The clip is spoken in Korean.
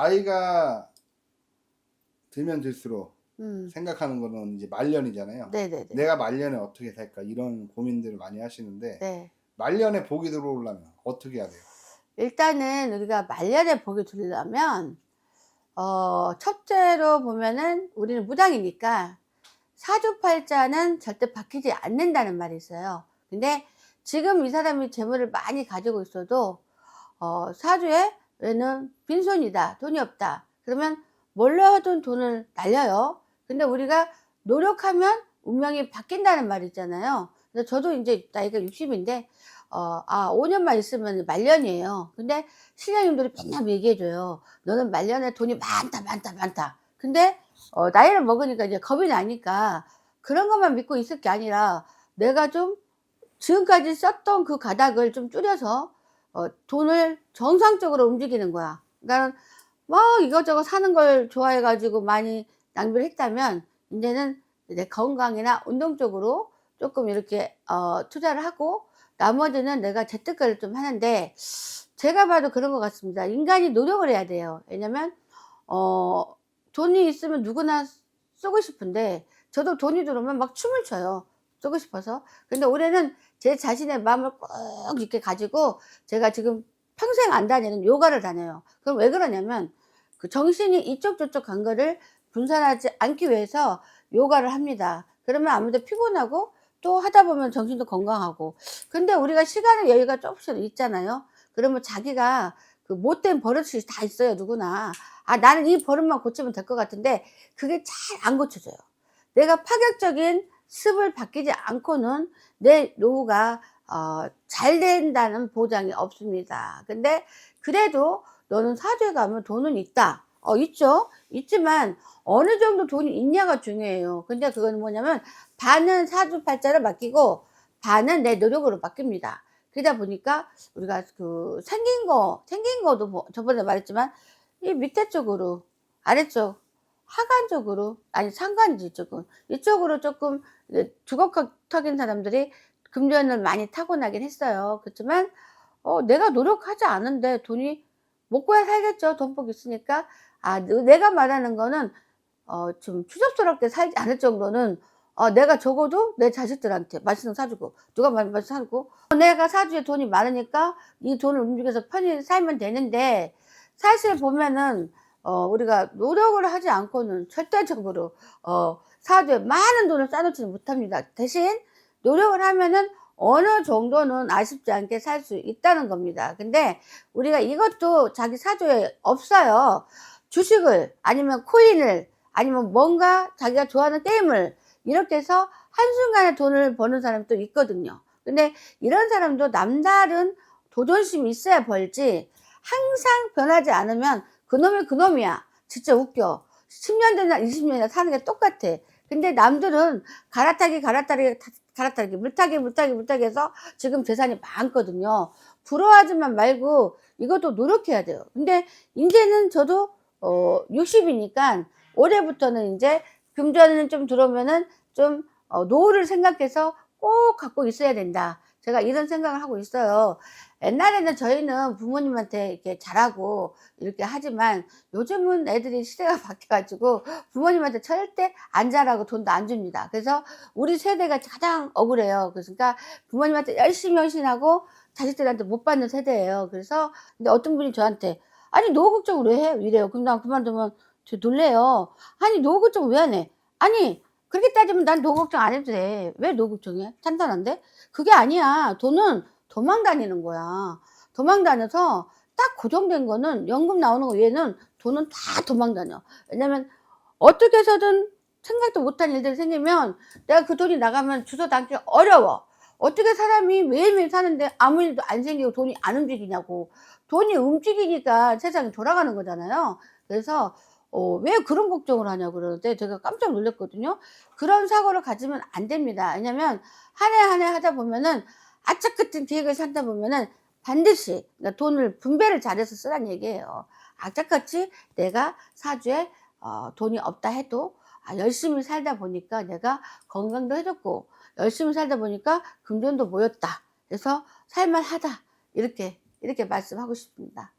나이가 들면 들수록 음. 생각하는 거는 이제 말년이잖아요. 네네네. 내가 말년에 어떻게 살까 이런 고민들을 많이 하시는데 네. 말년에 복이 들어오려면 어떻게 해야 돼요? 일단은 우리가 말년에 복이 들려면 어, 첫째로 보면은 우리는 무당이니까 사주팔자는 절대 바뀌지 않는다는 말이 있어요. 근데 지금 이 사람이 재물을 많이 가지고 있어도 어, 사주에 얘는 빈손이다, 돈이 없다. 그러면 뭘로 하든 돈을 날려요. 근데 우리가 노력하면 운명이 바뀐다는 말이 있잖아요. 그래서 저도 이제 나이가 60인데 어, 아, 5년만 있으면 말년이에요. 근데 신령님들이 맨날 얘기해줘요. 너는 말년에 돈이 많다, 많다, 많다. 근데, 어, 나이를 먹으니까 이제 겁이 나니까 그런 것만 믿고 있을 게 아니라 내가 좀 지금까지 썼던 그 가닥을 좀 줄여서, 어, 돈을 정상적으로 움직이는 거야. 그러니까 막 이것저것 사는 걸 좋아해가지고 많이 낭비를 했다면, 이제는 내 건강이나 운동 쪽으로 조금 이렇게, 어, 투자를 하고, 나머지는 내가 재테크를 좀 하는데 제가 봐도 그런 것 같습니다. 인간이 노력을 해야 돼요. 왜냐면 어 돈이 있으면 누구나 쓰고 싶은데 저도 돈이 들어오면 막 춤을 춰요. 쓰고 싶어서. 근데 올해는 제 자신의 마음을 꼭 이렇게 가지고 제가 지금 평생 안 다니는 요가를 다녀요. 그럼 왜 그러냐면 그 정신이 이쪽 저쪽 간 거를 분산하지 않기 위해서 요가를 합니다. 그러면 아무래도 피곤하고 또 하다 보면 정신도 건강하고. 근데 우리가 시간의 여유가 조금씩 있잖아요. 그러면 자기가 그 못된 버릇이 다 있어요, 누구나. 아, 나는 이 버릇만 고치면 될 것 같은데, 그게 잘 안 고쳐져요. 내가 파격적인 습을 바뀌지 않고는 내 노후가, 어, 잘 된다는 보장이 없습니다. 근데 그래도 너는 사주에 가면 돈은 있다. 어, 있죠? 있지만 어느 정도 돈이 있냐가 중요해요. 근데 그건 뭐냐면 반은 사주 팔자를 맡기고 반은 내 노력으로 맡깁니다. 그러다 보니까 우리가 그 생긴 거, 생긴 거도 뭐 저번에 말했지만 이 밑에 쪽으로, 아래쪽, 하관 쪽으로, 아니 상관지 쪽은 이쪽으로 조금 주걱턱인 사람들이 금전을 많이 타고나긴 했어요. 그렇지만 어, 내가 노력하지 않은데 돈이 먹고야 살겠죠. 돈복 있으니까. 아, 내가 말하는 거는 어, 좀 추접스럽게 살지 않을 정도는 어, 내가 적어도 내 자식들한테 맛있는 거 사주고 누가 맛있는 거 사주고 어, 내가 사주에 돈이 많으니까 이 돈을 움직여서 편히 살면 되는데 사실 보면은 어, 우리가 노력을 하지 않고는 절대적으로 어, 사주에 많은 돈을 쌓아놓지는 못합니다. 대신 노력을 하면은 어느 정도는 아쉽지 않게 살 수 있다는 겁니다. 근데 우리가 이것도 자기 사주에 없어요. 주식을 아니면 코인을 아니면 뭔가 자기가 좋아하는 게임을 이렇게 해서 한순간에 돈을 버는 사람도 있거든요. 근데 이런 사람도 남다른 도전심이 있어야 벌지 항상 변하지 않으면 그놈이 그놈이야. 진짜 웃겨. 10년 전이나 20년이나 사는 게 똑같아. 근데 남들은 갈아타기, 갈아타기, 갈아타기, 물타기, 물타기, 물타기 해서 지금 재산이 많거든요. 부러워하지만 말고 이것도 노력해야 돼요. 근데 이제는 저도 어 60이니까 올해부터는 이제 금전은 좀 들어오면은 좀 어, 노후를 생각해서 꼭 갖고 있어야 된다. 제가 이런 생각을 하고 있어요. 옛날에는 저희는 부모님한테 이렇게 잘하고 이렇게 하지만 요즘은 애들이 시대가 바뀌어가지고 부모님한테 절대 안 잘하고 돈도 안 줍니다. 그래서 우리 세대가 가장 억울해요. 그러니까 부모님한테 열심히 헌신하고 자식들한테 못 받는 세대예요. 그래서 근데 어떤 분이 저한테 아니 노후 걱정 왜 해? 이래요. 그럼 난 그만두면 저 놀래요. 아니 노후 걱정 왜 안 해? 아니 그렇게 따지면 난 노후 걱정 안 해도 돼. 왜 노후 걱정해? 탄탄한데? 그게 아니야. 돈은 도망 다니는 거야. 도망 다녀서 딱 고정된 거는 연금 나오는 거 외에는 돈은 다 도망 다녀. 왜냐면 어떻게 해서든 생각도 못한 일들이 생기면 내가 그 돈이 나가면 주워 담기 어려워. 어떻게 사람이 매일매일 사는데 아무 일도 안 생기고 돈이 안 움직이냐고. 돈이 움직이니까 세상이 돌아가는 거잖아요. 그래서 어, 왜 그런 걱정을 하냐고 그러는데 제가 깜짝 놀랐거든요. 그런 사고를 가지면 안 됩니다. 왜냐면 한 해 한 해 하다 보면은 아짝 같은 계획을 산다 보면은 반드시 그러니까 돈을 분배를 잘해서 쓰란 얘기예요. 악착같이 내가 사주에 어, 돈이 없다 해도 아, 열심히 살다 보니까 내가 건강도 해줬고 열심히 살다 보니까 금전도 모였다. 그래서 살만하다. 이렇게 이렇게 말씀하고 싶습니다.